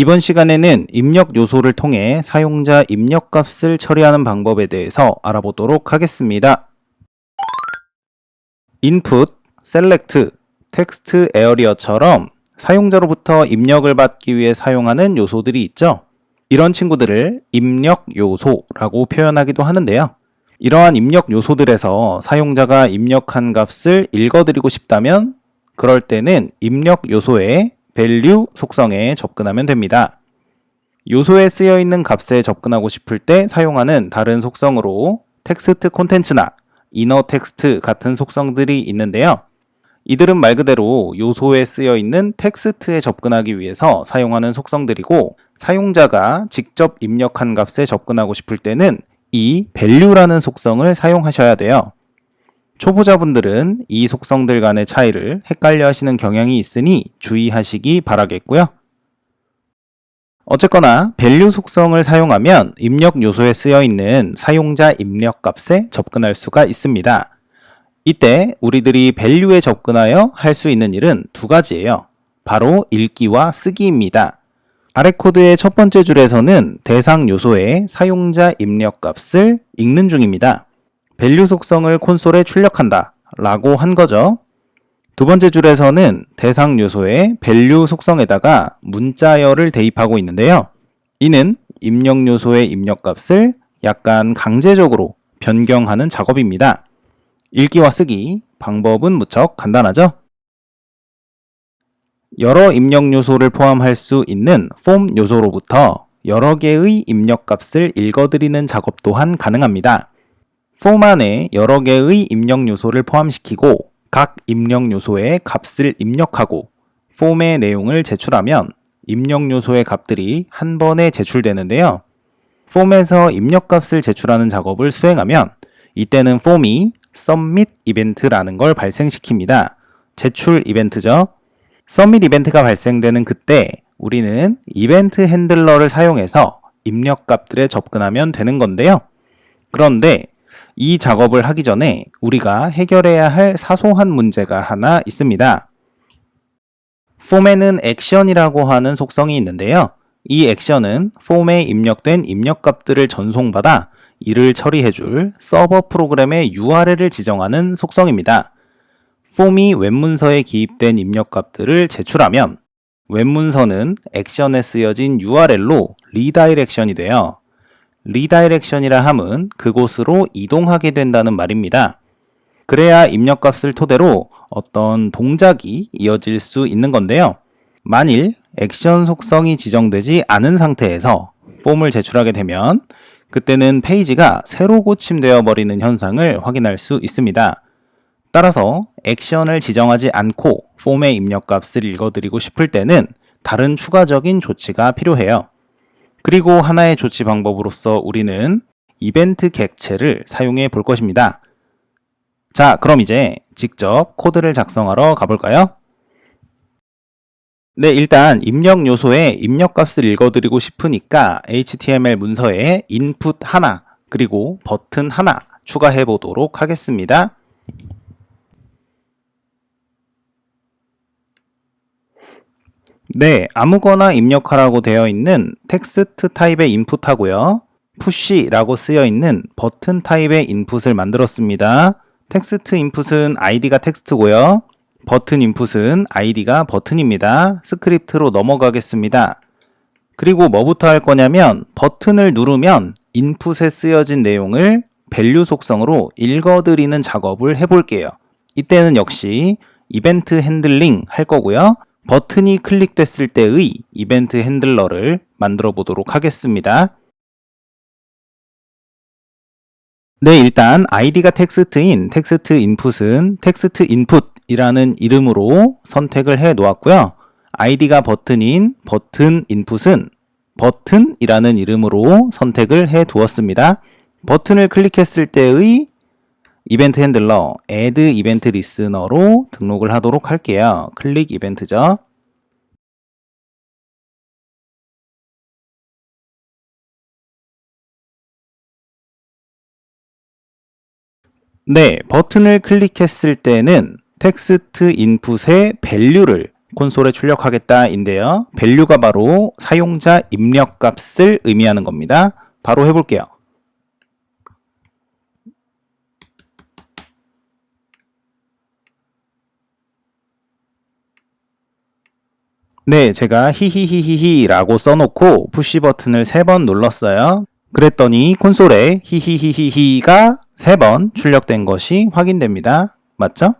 이번 시간에는 입력 요소를 통해 사용자 입력 값을 처리하는 방법에 대해서 알아보도록 하겠습니다. input, select, text area처럼 사용자로부터 입력을 받기 위해 사용하는 요소들이 있죠. 이런 친구들을 입력 요소라고 표현하기도 하는데요. 이러한 입력 요소들에서 사용자가 입력한 값을 읽어드리고 싶다면 그럴 때는 입력 요소의 value 속성에 접근하면 됩니다. 요소에 쓰여 있는 값에 접근하고 싶을 때 사용하는 다른 속성으로 텍스트 콘텐츠나 이너 텍스트 같은 속성들이 있는데요. 이들은 말 그대로 요소에 쓰여 있는 텍스트에 접근하기 위해서 사용하는 속성들이고 사용자가 직접 입력한 값에 접근하고 싶을 때는 이 value라는 속성을 사용하셔야 돼요. 초보자분들은 이 속성들 간의 차이를 헷갈려 하시는 경향이 있으니 주의하시기 바라겠고요. 어쨌거나 value 속성을 사용하면 입력 요소에 쓰여 있는 사용자 입력 값에 접근할 수가 있습니다. 이때 우리들이 value에 접근하여 할 수 있는 일은 두 가지예요. 바로 읽기와 쓰기입니다. 아래 코드의 첫 번째 줄에서는 대상 요소의 사용자 입력 값을 읽는 중입니다. Value 속성을 콘솔에 출력한다 라고 한 거죠. 두 번째 줄에서는 대상 요소의 value 속성에다가 문자열을 대입하고 있는데요. 이는 입력 요소의 입력 값을 약간 강제적으로 변경하는 작업입니다. 읽기와 쓰기 방법은 무척 간단하죠? 여러 입력 요소를 포함할 수 있는 폼 요소로부터 여러 개의 입력 값을 읽어드리는 작업 또한 가능합니다. 폼 안에 여러 개의 입력 요소를 포함시키고 각 입력 요소의 값을 입력하고 폼의 내용을 제출하면 입력 요소의 값들이 한 번에 제출되는데요. 폼에서 입력 값을 제출하는 작업을 수행하면 이때는 폼이 submit 이벤트라는 걸 발생시킵니다. 제출 이벤트죠. submit 이벤트가 발생되는 그때 우리는 이벤트 핸들러를 사용해서 입력 값들에 접근하면 되는 건데요. 그런데 이 작업을 하기 전에 우리가 해결해야 할 사소한 문제가 하나 있습니다. 폼에는 액션이라고 하는 속성이 있는데요. 이 액션은 폼에 입력된 입력 값들을 전송받아 이를 처리해줄 서버 프로그램의 URL을 지정하는 속성입니다. 폼이 웹문서에 기입된 입력 값들을 제출하면 웹문서는 액션에 쓰여진 URL로 리다이렉션이 되어 리다이렉션이라 함은 그곳으로 이동하게 된다는 말입니다. 그래야 입력값을 토대로 어떤 동작이 이어질 수 있는 건데요. 만일 액션 속성이 지정되지 않은 상태에서 폼을 제출하게 되면 그때는 페이지가 새로 고침되어 버리는 현상을 확인할 수 있습니다. 따라서 액션을 지정하지 않고 폼의 입력값을 읽어드리고 싶을 때는 다른 추가적인 조치가 필요해요. 그리고 하나의 조치 방법으로서 우리는 이벤트 객체를 사용해 볼 것입니다. 자, 그럼 이제 직접 코드를 작성하러 가볼까요? 네, 일단 입력 요소에 입력 값을 읽어드리고 싶으니까 HTML 문서에 input 하나 그리고 버튼 하나 추가해 보도록 하겠습니다. 네, 아무거나 입력하라고 되어 있는 텍스트 타입의 인풋하고요. 푸시라고 쓰여 있는 버튼 타입의 인풋을 만들었습니다. 텍스트 인풋은 id가 텍스트고요. 버튼 인풋은 id가 버튼입니다. 스크립트로 넘어가겠습니다. 그리고 뭐부터 할 거냐면 버튼을 누르면 인풋에 쓰여진 내용을 밸류 속성으로 읽어드리는 작업을 해볼게요. 이때는 역시 이벤트 핸들링 할 거고요. 버튼이 클릭됐을 때의 이벤트 핸들러를 만들어 보도록 하겠습니다. 네, 일단 id가 텍스트인 텍스트 인풋은 텍스트 인풋이라는 이름으로 선택을 해 놓았고요. id가 버튼인 버튼 인풋은 버튼이라는 이름으로 선택을 해 두었습니다. 버튼을 클릭했을 때의 이벤트 핸들러 add 이벤트 리스너로 등록을 하도록 할게요. 클릭 이벤트죠. 네, 버튼을 클릭했을 때는 텍스트 인풋의 value를 콘솔에 출력하겠다인데요. value가 바로 사용자 입력 값을 의미하는 겁니다. 바로 해볼게요. 네, 제가 히히히히히라고 써놓고 푸시 버튼을 세번 눌렀어요. 그랬더니 콘솔에 히히히히히가 세 번 출력된 것이 확인됩니다. 맞죠?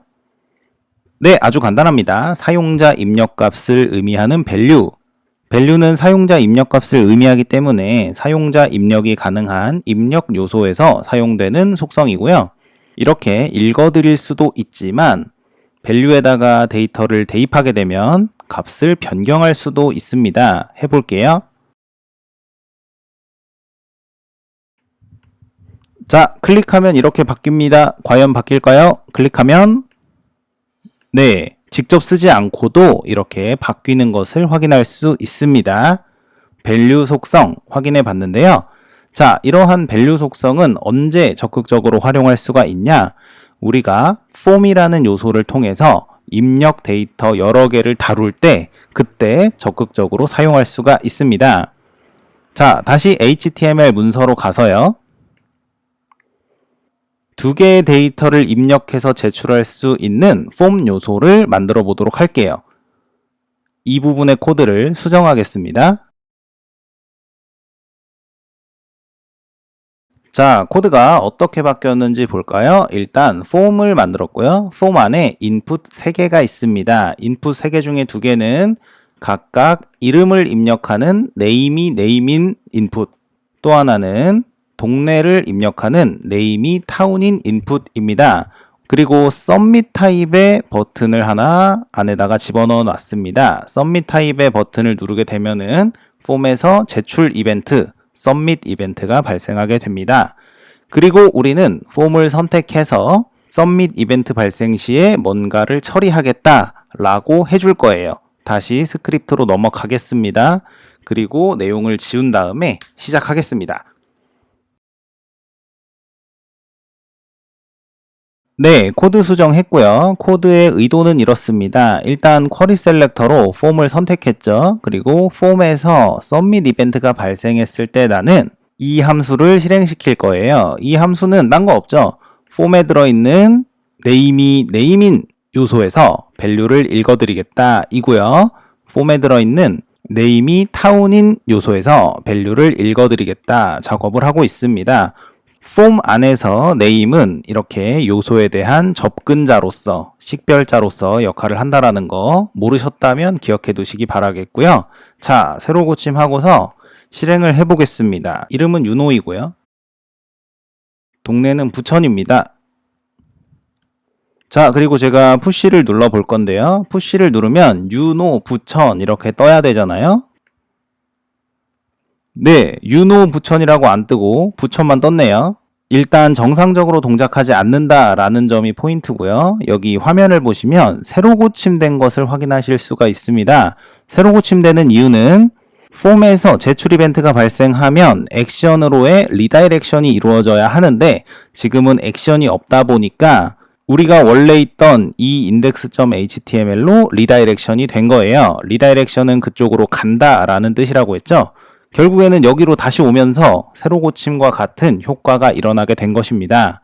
네, 아주 간단합니다. 사용자 입력값을 의미하는 value. value는 사용자 입력값을 의미하기 때문에 사용자 입력이 가능한 입력 요소에서 사용되는 속성이고요. 이렇게 읽어드릴 수도 있지만 value에다가 데이터를 대입하게 되면 값을 변경할 수도 있습니다. 해볼게요. 자, 클릭하면 이렇게 바뀝니다. 과연 바뀔까요? 클릭하면 네, 직접 쓰지 않고도 이렇게 바뀌는 것을 확인할 수 있습니다. 밸류 속성 확인해 봤는데요. 자, 이러한 밸류 속성은 언제 적극적으로 활용할 수가 있냐? 우리가 폼이라는 요소를 통해서 입력 데이터 여러 개를 다룰 때 그때 적극적으로 사용할 수가 있습니다. 자, 다시 HTML 문서로 가서요. 두 개의 데이터를 입력해서 제출할 수 있는 폼 요소를 만들어 보도록 할게요. 이 부분의 코드를 수정하겠습니다. 자, 코드가 어떻게 바뀌었는지 볼까요? 일단 폼을 만들었고요. 폼 안에 인풋 3개가 있습니다. 인풋 3개 중에 2개는 각각 이름을 입력하는 네임이 네임인 인풋, 또 하나는 동네를 입력하는 네임이 타운인 인풋입니다. 그리고 썸밋 타입의 버튼을 하나 안에다가 집어넣어 놨습니다. 썸밋 타입의 버튼을 누르게 되면은 폼에서 제출 이벤트, 썸밋 이벤트가 발생하게 됩니다. 그리고 우리는 폼을 선택해서 썸밋 이벤트 발생 시에 뭔가를 처리하겠다라고 해줄 거예요. 다시 스크립트로 넘어가겠습니다. 그리고 내용을 지운 다음에 시작하겠습니다. 네, 코드 수정했고요. 코드의 의도는 이렇습니다. 일단 쿼리 셀렉터로 폼을 선택했죠. 그리고 폼에서 submit 이벤트가 발생했을 때 나는 이 함수를 실행시킬 거예요. 이 함수는 딴 거 없죠. 폼에 들어있는 네임이 네임인 요소에서 value를 읽어드리겠다 이고요. 폼에 들어있는 네임이 타운인 요소에서 value를 읽어드리겠다 작업을 하고 있습니다. 폼 안에서 네임은 이렇게 요소에 대한 접근자로서 식별자로서 역할을 한다라는 거 모르셨다면 기억해 두시기 바라겠고요. 자, 새로 고침하고서 실행을 해 보겠습니다. 이름은 윤호이고요. 동네는 부천입니다. 자, 그리고 제가 푸시를 눌러 볼 건데요. 푸시를 누르면 윤호 부천 이렇게 떠야 되잖아요. 네, 윤호 부천이라고 안 뜨고 부천만 떴네요. 일단 정상적으로 동작하지 않는다라는 점이 포인트고요. 여기 화면을 보시면 새로 고침된 것을 확인하실 수가 있습니다. 새로 고침되는 이유는 폼에서 제출 이벤트가 발생하면 액션으로의 리다이렉션이 이루어져야 하는데 지금은 액션이 없다 보니까 우리가 원래 있던 이 index.html로 리다이렉션이 된 거예요. 리다이렉션은 그쪽으로 간다라는 뜻이라고 했죠. 결국에는 여기로 다시 오면서 새로 고침과 같은 효과가 일어나게 된 것입니다.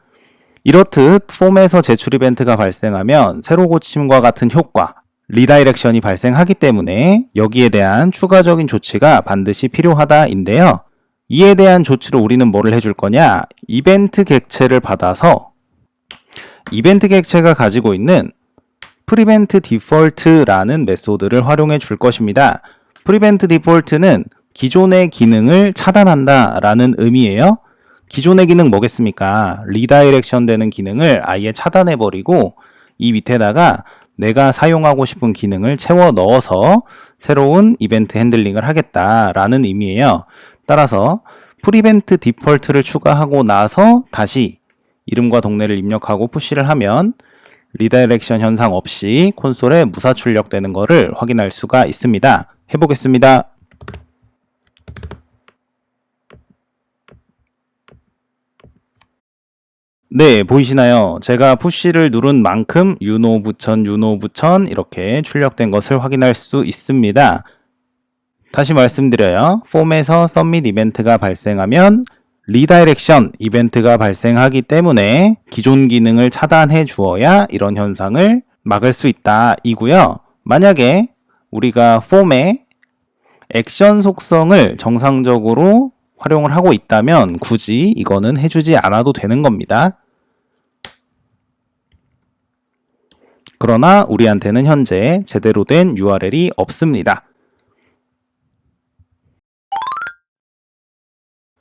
이렇듯 폼에서 제출 이벤트가 발생하면 새로 고침과 같은 효과, 리다이렉션이 발생하기 때문에 여기에 대한 추가적인 조치가 반드시 필요하다인데요. 이에 대한 조치로 우리는 뭐를 해줄 거냐? 이벤트 객체를 받아서 이벤트 객체가 가지고 있는 프리벤트 디폴트라는 메소드를 활용해 줄 것입니다. 프리벤트 디폴트는 기존의 기능을 차단한다 라는 의미예요. 기존의 기능 뭐겠습니까? 리다이렉션 되는 기능을 아예 차단해 버리고 이 밑에다가 내가 사용하고 싶은 기능을 채워 넣어서 새로운 이벤트 핸들링을 하겠다라는 의미예요. 따라서 프리벤트 디폴트를 추가하고 나서 다시 이름과 동네를 입력하고 푸시를 하면 리다이렉션 현상 없이 콘솔에 무사 출력되는 것을 확인할 수가 있습니다. 해보겠습니다. 네, 보이시나요? 제가 푸시를 누른 만큼 유노 부천, 유노 부천 이렇게 출력된 것을 확인할 수 있습니다. 다시 말씀드려요. 폼에서 썸밋 이벤트가 발생하면 리다이렉션 이벤트가 발생하기 때문에 기존 기능을 차단해 주어야 이런 현상을 막을 수 있다 이고요. 만약에 우리가 폼에 액션 속성을 정상적으로 활용을 하고 있다면 굳이 이거는 해주지 않아도 되는 겁니다. 그러나 우리한테는 현재 제대로 된 URL이 없습니다.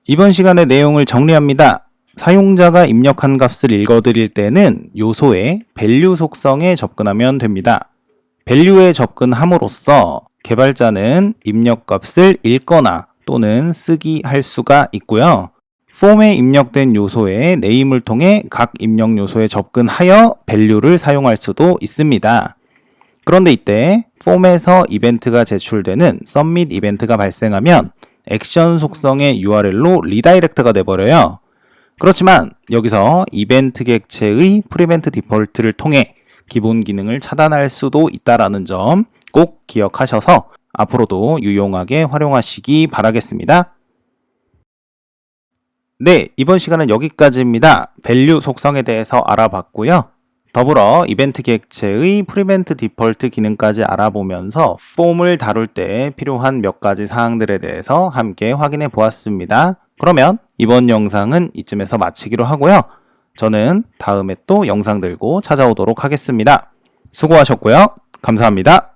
이번 시간의 내용을 정리합니다. 사용자가 입력한 값을 읽어드릴 때는 요소의 value 속성에 접근하면 됩니다. value에 접근함으로써 개발자는 입력 값을 읽거나 또는 쓰기 할 수가 있고요. 폼에 입력된 요소의 네임을 통해 각 입력 요소에 접근하여 value를 사용할 수도 있습니다. 그런데 이때 폼에서 이벤트가 제출되는 submit 이벤트가 발생하면 액션 속성의 URL로 리다이렉트가 돼버려요. 그렇지만 여기서 이벤트 객체의 프리벤트 디폴트를 통해 기본 기능을 차단할 수도 있다라는 점 꼭 기억하셔서 앞으로도 유용하게 활용하시기 바라겠습니다. 네, 이번 시간은 여기까지입니다. 밸류 속성에 대해서 알아봤고요. 더불어 이벤트 객체의 프리벤트 디폴트 기능까지 알아보면서 폼을 다룰 때 필요한 몇 가지 사항들에 대해서 함께 확인해 보았습니다. 그러면 이번 영상은 이쯤에서 마치기로 하고요. 저는 다음에 또 영상 들고 찾아오도록 하겠습니다. 수고하셨고요. 감사합니다.